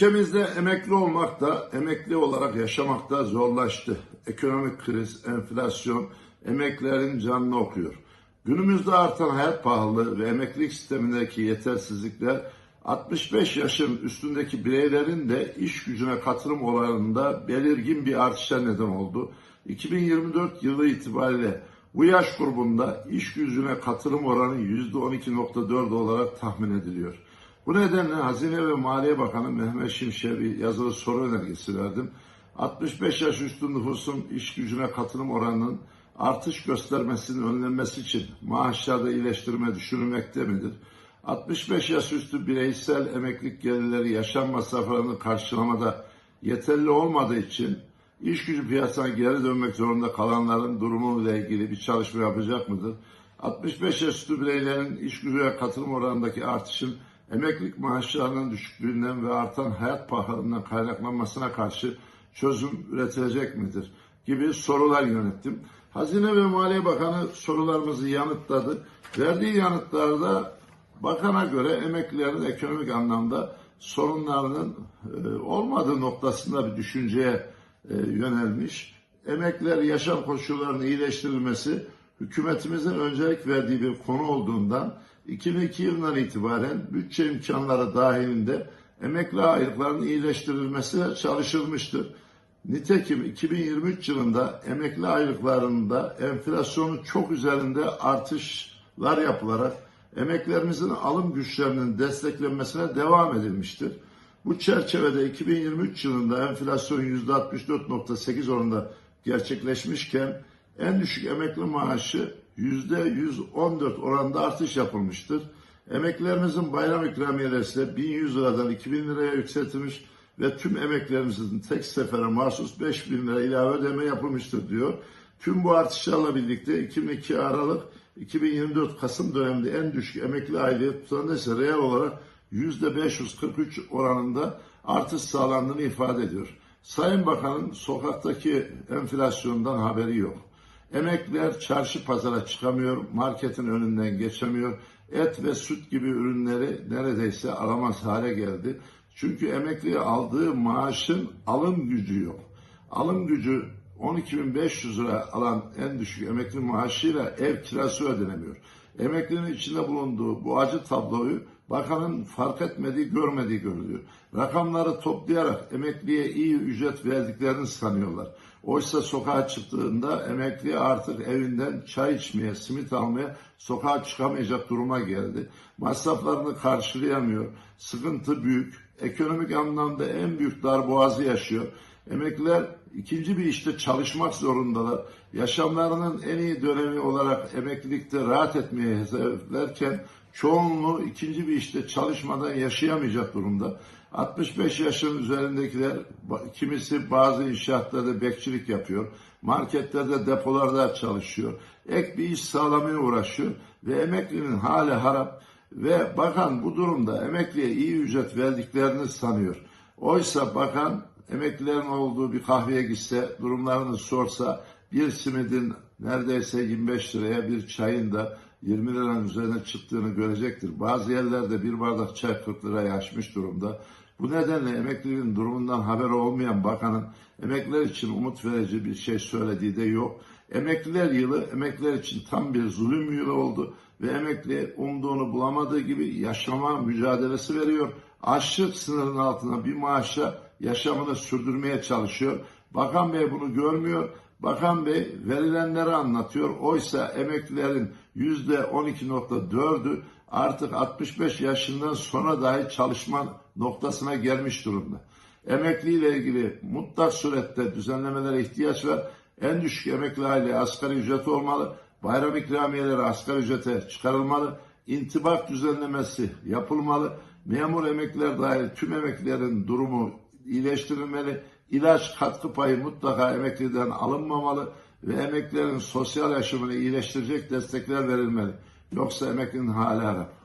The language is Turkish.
Ülkemizde emekli olmak da, emekli olarak yaşamak da zorlaştı. Ekonomik kriz, enflasyon emeklilerin canını okuyor. Günümüzde artan hayat pahalılığı ve emeklilik sistemindeki yetersizlikler 65 yaşın üstündeki bireylerin de iş gücüne katılım oranında belirgin bir artışa neden oldu. 2024 yılı itibariyle bu yaş grubunda iş gücüne katılım oranı %12.4 olarak tahmin ediliyor. Bu nedenle Hazine ve Maliye Bakanı Mehmet Şimşek'e bir yazılı soru önergesi verdim. 65 yaş üstü nüfusun iş gücüne katılım oranının artış göstermesinin önlenmesi için maaşlarda iyileştirme düşünülmekte midir? 65 yaş üstü bireysel emeklilik gelirleri yaşam masraflarını karşılamada yeterli olmadığı için iş gücü piyasasına geri dönmek zorunda kalanların durumuyla ilgili bir çalışma yapacak mıdır? 65 yaş üstü bireylerin iş gücüne katılım oranındaki artışın emeklilik maaşlarının düşüklüğünden ve artan hayat pahalılığından kaynaklanmasına karşı çözüm üretilecek midir? gibi sorular yönettim. Hazine ve Maliye Bakanı sorularımızı yanıtladı. Verdiği yanıtlarda bakana göre emeklilerin ekonomik anlamda sorunlarının e, olmadığı noktasında bir düşünceye e, yönelmiş. Emekliler yaşam koşullarının iyileştirilmesi hükümetimizin öncelik verdiği bir konu olduğundan 2002 yılından itibaren bütçe imkanları dahilinde emekli aylıklarının iyileştirilmesi çalışılmıştır. Nitekim 2023 yılında emekli aylıklarında enflasyonun çok üzerinde artışlar yapılarak emeklerimizin alım güçlerinin desteklenmesine devam edilmiştir. Bu çerçevede 2023 yılında enflasyon %64.8 oranında gerçekleşmişken en düşük emekli maaşı %114 oranında artış yapılmıştır. Emeklerimizin bayram ikramiyeleri ise 1100 liradan 2000 liraya yükseltilmiş ve tüm emeklerimizin tek sefere mahsus 5000 lira ilave ödeme yapılmıştır diyor. Tüm bu artışlarla birlikte 2002 Aralık 2024 Kasım döneminde en düşük emekli aylığı tutanında ise reel olarak %543 oranında artış sağlandığını ifade ediyor. Sayın Bakan'ın sokaktaki enflasyondan haberi yok. Emekliler çarşı pazara çıkamıyor, marketin önünden geçemiyor. Et ve süt gibi ürünleri neredeyse alamaz hale geldi. Çünkü emekliye aldığı maaşın alım gücü yok. Alım gücü 12.500 lira alan en düşük emekli maaşıyla ev kirası ödenemiyor. Emeklinin içinde bulunduğu bu acı tabloyu bakanın fark etmediği, görmediği görülüyor. Rakamları toplayarak emekliye iyi ücret verdiklerini sanıyorlar. Oysa sokağa çıktığında emekli artık evinden çay içmeye, simit almaya sokağa çıkamayacak duruma geldi. Masraflarını karşılayamıyor. Sıkıntı büyük. Ekonomik anlamda en büyük darboğazı yaşıyor. Emekliler ikinci bir işte çalışmak zorundalar. Yaşamlarının en iyi dönemi olarak emeklilikte rahat etmeye hedeflerken çoğunluğu ikinci bir işte çalışmadan yaşayamayacak durumda. 65 yaşın üzerindekiler kimisi bazı inşaatlarda bekçilik yapıyor. Marketlerde, depolarda çalışıyor. Ek bir iş sağlamaya uğraşıyor ve emeklinin hali harap ve bakan bu durumda emekliye iyi ücret verdiklerini sanıyor. Oysa bakan emeklilerin olduğu bir kahveye gitse, durumlarını sorsa bir simidin neredeyse 25 liraya bir çayın da 20 liranın üzerine çıktığını görecektir. Bazı yerlerde bir bardak çay 40 liraya aşmış durumda. Bu nedenle emeklinin durumundan haberi olmayan bakanın emekliler için umut verici bir şey söylediği de yok. Emekliler yılı emekliler için tam bir zulüm yılı oldu ve emekli umduğunu bulamadığı gibi yaşama mücadelesi veriyor. Açlık sınırının altına bir maaşla yaşamını sürdürmeye çalışıyor. Bakan Bey bunu görmüyor. Bakan Bey verilenleri anlatıyor. Oysa emeklilerin yüzde 12.4'ü artık 65 yaşından sonra dahi çalışma noktasına gelmiş durumda. Emekli ile ilgili mutlak surette düzenlemelere ihtiyaç var. En düşük emekli aile asgari ücret olmalı. Bayram ikramiyeleri asgari ücrete çıkarılmalı. İntibak düzenlemesi yapılmalı. Memur emekliler dahil tüm emeklilerin durumu iyileştirilmeli. İlaç katkı payı mutlaka emekliden alınmamalı ve emeklilerin sosyal yaşamını iyileştirecek destekler verilmeli. Yoksa emeklinin hali harap.